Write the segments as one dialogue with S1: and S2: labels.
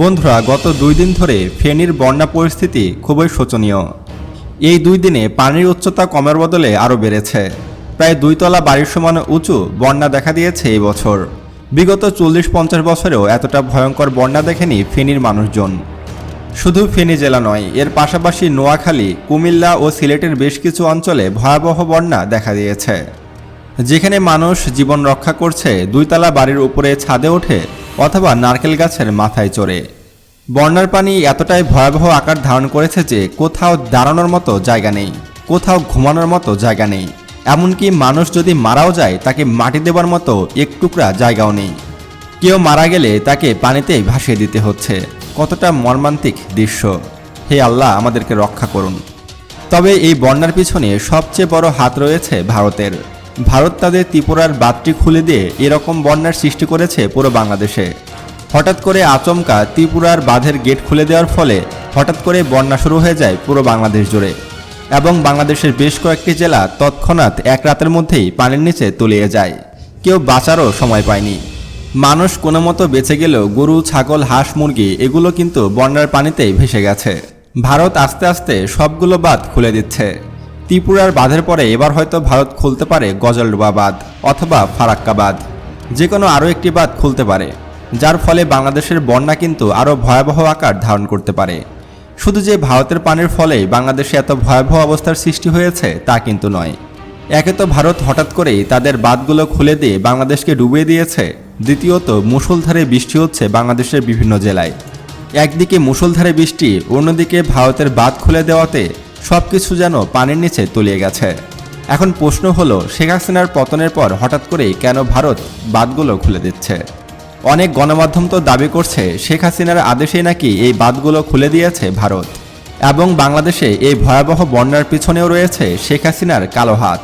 S1: বন্ধুরা, গত দুই দিন ধরে ফেনীর বন্যা পরিস্থিতি খুবই শোচনীয়। এই দুই দিনে পানির উচ্চতা কমের বদলে আরও বেড়েছে। প্রায় দুইতলা বাড়ির সমান উঁচু বন্যা দেখা দিয়েছে এই বছর। বিগত চল্লিশ পঞ্চাশ বছরেও এতটা ভয়ঙ্কর বন্যা দেখেনি ফেনীর মানুষজন। শুধু ফেনী জেলা নয়, এর পাশাপাশি নোয়াখালী, কুমিল্লা ও সিলেটের বেশ কিছু অঞ্চলে ভয়াবহ বন্যা দেখা দিয়েছে। যেখানে মানুষ জীবন রক্ষা করছে, দুইতলা বাড়ির উপরে ছাদে ওঠে অথবা নারকেল গাছের মাথায় চড়ে। বন্যার পানি এতটাই ভয়াবহ আকার ধারণ করেছে যে কোথাও দাঁড়ানোর মতো জায়গা নেই, কোথাও ঘুমানোর মতো জায়গা নেই। এমনকি মানুষ যদি মারাও যায়, তাকে মাটি দেবার মতো এক টুকরা জায়গাও নেই। কেউ মারা গেলে তাকে পানিতেই ভাসিয়ে দিতে হচ্ছে। কতটা মর্মান্তিক দৃশ্য। হে আল্লাহ, আমাদেরকে রক্ষা করুন। তবে এই বন্যার পিছনে সবচেয়ে বড় হাত রয়েছে ভারতের। ভারত তাদের ত্রিপুরার বাঁধটি খুলে দিয়ে এরকম বন্যার সৃষ্টি করেছে পুরো বাংলাদেশে। হঠাৎ করে আচমকা ত্রিপুরার বাঁধের গেট খুলে দেওয়ার ফলে হঠাৎ করে বন্যা শুরু হয়ে যায় পুরো বাংলাদেশ জুড়ে। এবং বাংলাদেশের বেশ কয়েকটি জেলা তৎক্ষণাৎ এক রাতের মধ্যেই পানির নিচে তলিয়ে যায়। কেউ বাঁচারও সময় পায়নি। মানুষ কোনো মতো বেঁচে গেলেও গরু, ছাগল, হাঁস, মুরগি এগুলো কিন্তু বন্যার পানিতেই ভেসে গেছে। ভারত আস্তে আস্তে সবগুলো বাঁধ খুলে দিচ্ছে। ত্রিপুরার বাঁধের পরে এবার হয়তো ভারত খুলতে পারে গজলডোবা বাঁধ অথবা ফারাক্কা বাঁধ। যে কোনো আরও একটি বাঁধ খুলতে পারে। যার ফলে বাংলাদেশের বন্যা কিন্তু আরও ভয়াবহ আকার ধারণ করতে পারে। শুধু যে ভারতের পানির ফলেই বাংলাদেশে এত ভয়াবহ অবস্থার সৃষ্টি হয়েছে, তা কিন্তু নয়। একে তো ভারত হঠাৎ করেই তাদের বাঁধগুলো খুলে দিয়ে বাংলাদেশকে ডুবিয়ে দিয়েছে, দ্বিতীয়ত মুষলধারে বৃষ্টি হচ্ছে বাংলাদেশের বিভিন্ন জেলায়। একদিকে মুষলধারে বৃষ্টি, অন্যদিকে ভারতের বাঁধ খুলে দেওয়াতে সব কিছু যেন পানির নিচে তলিয়ে গেছে। এখন প্রশ্ন হলো, শেখ হাসিনার পতনের পর হঠাৎ করেই কেন ভারত বাঁধগুলো খুলে দিচ্ছে? অনেক গণমাধ্যম তো দাবি করছে, শেখ হাসিনার আদেশেই নাকি এই বাঁধগুলো খুলে দিয়েছে ভারত। এবং বাংলাদেশে এই ভয়াবহ বন্যার পিছনেও রয়েছে শেখ হাসিনার কালো হাত।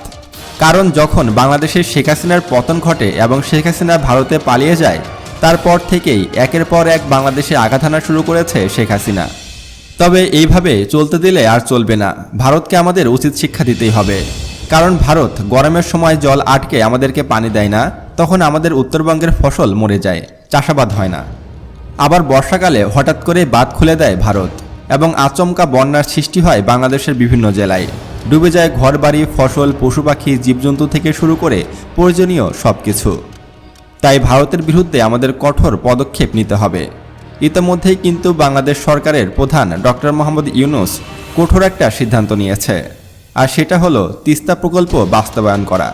S1: কারণ যখন বাংলাদেশের শেখ হাসিনার পতন ঘটে এবং শেখ হাসিনা ভারতে পালিয়ে যায়, তারপর থেকেই একের পর এক বাংলাদেশে আঘাত হানা শুরু করেছে শেখ হাসিনা। তবে এইভাবে চলতে দিলে আর চলবে না। ভারতকে আমাদের উচিত শিক্ষা দিতেই হবে। কারণ ভারত গরমের সময় জল আটকে আমাদেরকে পানি দেয় না। তখন আমাদের উত্তরবঙ্গের ফসল মরে যায়, চাষাবাদ হয় না। আবার বর্ষাকালে হঠাৎ করে বাঁধ খুলে দেয় ভারত এবং আচমকা বন্যার সৃষ্টি হয় বাংলাদেশের বিভিন্ন জেলায়। ডুবে যায় ঘরবাড়ি, ফসল, পশু পাখি, জীবজন্তু থেকে শুরু করে প্রয়োজনীয় সব কিছু তাই ভারতের বিরুদ্ধে আমাদের কঠোর পদক্ষেপ নিতে হবে। ইতিমধ্যেই কিন্তু বাংলাদেশ সরকারের প্রধান ডক্টর মোহাম্মদ ইউনুস কঠোর একটা সিদ্ধান্ত নিয়েছে। আর সেটা হলো তিস্তা প্রকল্প বাস্তবায়ন করা।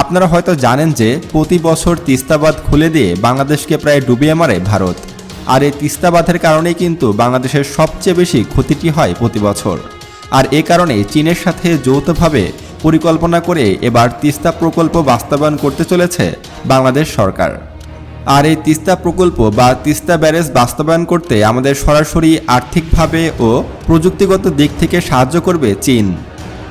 S1: আপনারা হয়তো জানেন যে প্রতি বছর তিস্তাবাদ খুলে দিয়ে বাংলাদেশকে প্রায় ডুবিয়ে মারে ভারত। আর এই তিস্তাবাদের কারণেই কিন্তু বাংলাদেশের সবচেয়ে বেশি ক্ষতিটি হয় প্রতি বছর। আর এ কারণে চীনের সাথে যৌথভাবে পরিকল্পনা করে এবার তিস্তা প্রকল্প বাস্তবায়ন করতে চলেছে বাংলাদেশ সরকার। আর এই তিস্তা প্রকল্প বা তিস্তা ব্যারেজ বাস্তবায়ন করতে আমাদের সরাসরি আর্থিকভাবে ও প্রযুক্তিগত দিক থেকে সাহায্য করবে চীন।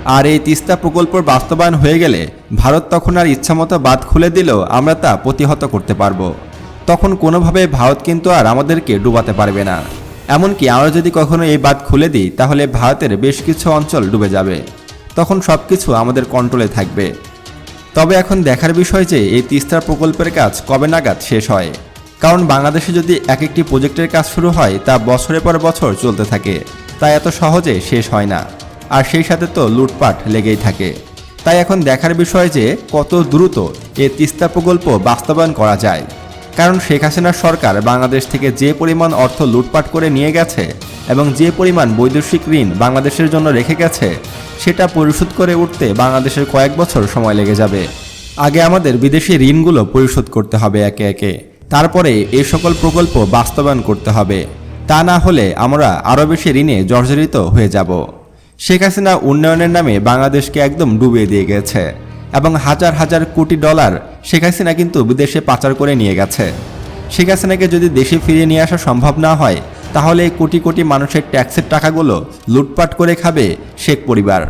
S1: আর এই তিস্তা প্রকল্প বাস্তবায়ন হয়ে গেলে ভারত তখন আর ইচ্ছামতো বাঁধ খুলে দিলেও আমরা তা প্রতিহত করতে পারব। তখন কোনোভাবে ভারত কিন্তু আর আমাদেরকে ডুবাতে পারবে না। এমনকি আমরা যদি কখনো এই বাঁধ খুলে দিই, তাহলে ভারতের বেশ কিছু অঞ্চল ডুবে যাবে। তখন সব কিছু আমাদের কন্ট্রোলে থাকবে। তবে এখন দেখার বিষয় যে এই তিস্তা প্রকল্পের কাজ কবে নাগাদ শেষ হয়। কারণ বাংলাদেশে যদি এক একটি প্রজেক্টের কাজ শুরু হয়, তা বছরের পর বছর চলতে থাকে। তাই এত সহজে শেষ হয় না। আর সেই সাথে তো লুটপাট লেগেই থাকে। তাই এখন দেখার বিষয় যে কত দ্রুত এই তিস্তা প্রকল্প বাস্তবায়ন করা যায়। কারণ শেখ হাসিনার সরকার বাংলাদেশ থেকে যে পরিমাণ অর্থ লুটপাট করে নিয়ে গেছে এবং যে পরিমাণ বৈদেশিক ঋণ বাংলাদেশের জন্য রেখে গেছে, সেটা পরিশোধ করে উঠতে বাংলাদেশের কয়েক বছর সময় লেগে যাবে। আগে আমাদের বিদেশি ঋণগুলো পরিশোধ করতে হবে একে একে। তারপরে এই সকল প্রকল্প বাস্তবায়ন করতে হবে। তা না হলে আমরা আরও বেশি ঋণে জর্জরিত হয়ে যাব। শেখ হাসিনা উন্নয়নের নামে বাংলাদেশকে একদম ডুবিয়ে দিয়ে গেছে এবং হাজার হাজার কোটি ডলার শেখ হাসিনা কিন্তু বিদেশে পাচার করে নিয়ে গেছে। শেখ হাসিনাকে যদি দেশে ফিরিয়ে নিয়ে আসা সম্ভব না হয়, তাহলে কোটি কোটি মানুষের ট্যাক্সের টাকাগুলো লুটপাট করে খাবে শেখ পরিবার।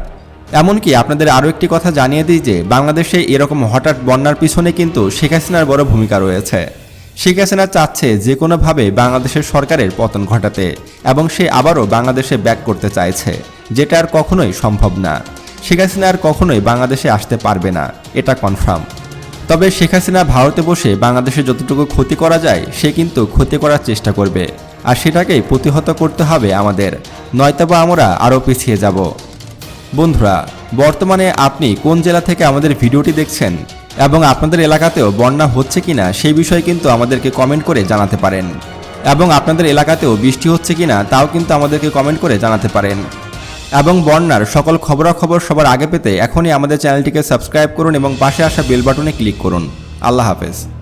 S1: এমনকি আপনাদের আরও একটি কথা জানিয়ে দিই যে, বাংলাদেশে এরকম হঠাৎ বন্যার পিছনে কিন্তু শেখ হাসিনার বড় ভূমিকা রয়েছে। শেখ হাসিনা চাচ্ছে যে কোনোভাবে বাংলাদেশের সরকারের পতন ঘটাতে, এবং সে আবারও বাংলাদেশে ব্যাক করতে চাইছে, যেটা আর কখনোই সম্ভব না। শেখ হাসিনা আর কখনোই বাংলাদেশে আসতে পারবে না, এটা কনফার্ম তবে শেখ হাসিনা ভারতে বসে বাংলাদেশে যতটুকু ক্ষতি করা যায়, সে কিন্তু ক্ষতি করার চেষ্টা করবে। আর সেটাকেই প্রতিহত করতে হবে আমাদের, নয়তোবা আমরা আরও পিছিয়ে যাব। বন্ধুরা, বর্তমানে আপনি কোন জেলা থেকে আমাদের ভিডিওটি দেখছেন? এবং আপনাদের এলাকাতেও বন্যা হচ্ছে কিনা সেই বিষয়ে কিন্তু আমাদেরকে কমেন্ট করে জানাতে পারেন। এবং আপনাদের এলাকাতেও বৃষ্টি হচ্ছে কিনা তাও কিন্তু আমাদেরকে কমেন্ট করে জানাতে পারেন। এবং বন্যার সকল খবরাখবর সবার আগে পেতে এখনই আমাদের চ্যানেলটিকে সাবস্ক্রাইব করুন এবং পাশে আসা বেল বাটনে ক্লিক করুন। আল্লাহ হাফেজ।